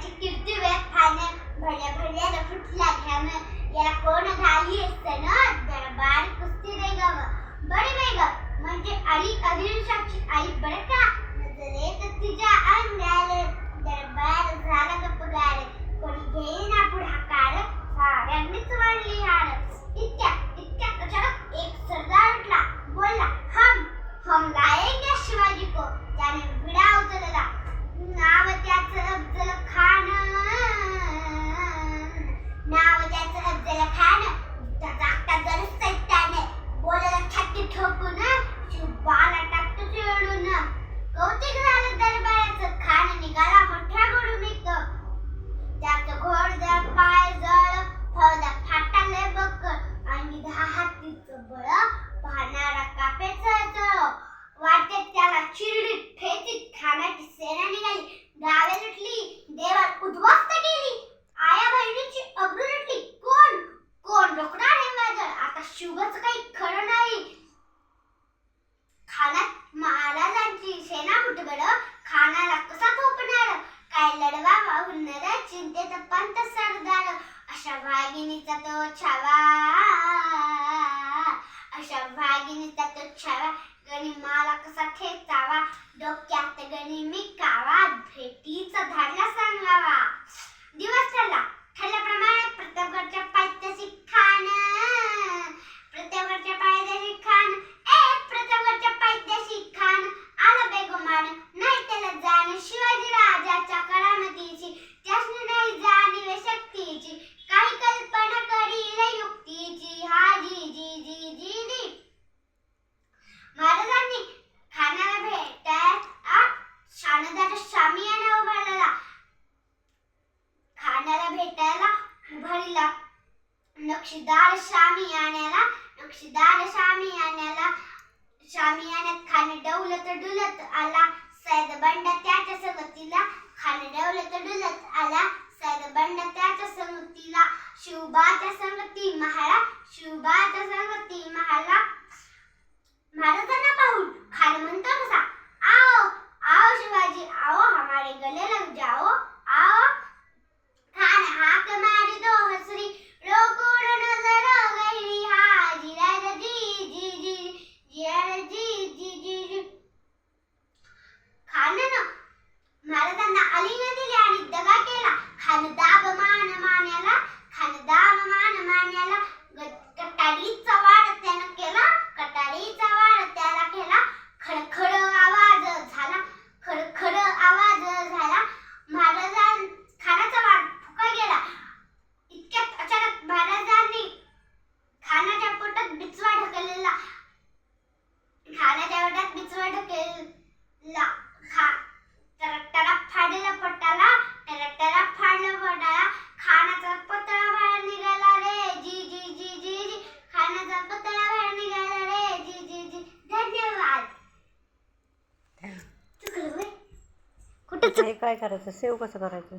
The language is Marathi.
महाराजांची कीर्ती फान भल्या भल्याला फुटला घ्याम याला कोण घाली असतं ना? दरबार कुस्ती रे गव बडी वेग म्हणजे अली आदिलशाची आई। बरं का नजरेत तिच्या अंगाल आता काही खरं नाही. खानात महाराजांची सेना फुटगड खानाला कसा थोपणार? काय लढवा वाहुणार चिंतेत पंत सरदार. अशा वाघिणीचा तो छावा. अशा वाघिणीचा तो छावा. गणी मला कसा खेचावा? डोक्यात गणी मी कावा. भेटायला उभारला नक्षीदार शामियान्याला नक्षीदार शामियान्याला शामियान्यात खान डवलत डुलत आला. सैद बंड त्याच्या संगतीला. खान डवलत डुलत आला. सैद बंड त्याच्या संगतीला. शिवबाच्या संगती महाला. शिवबाच्या संगती महाला. महाराजांना पाहून खान म्हणतो कसा आओ आओ शिवाजी आओ हमारे ढकलला खा. टरा फाडलेला पटाला टरा फाडलं पोटाला खानाचा पतळा बाहेर निघाला रे. जी जी जी जी जी. खानाचा पतळा बाहेर निघाला रे. जी जी जी. धन्यवाद. चुकलं होय? काय करायचं? सेव कसं करायचं?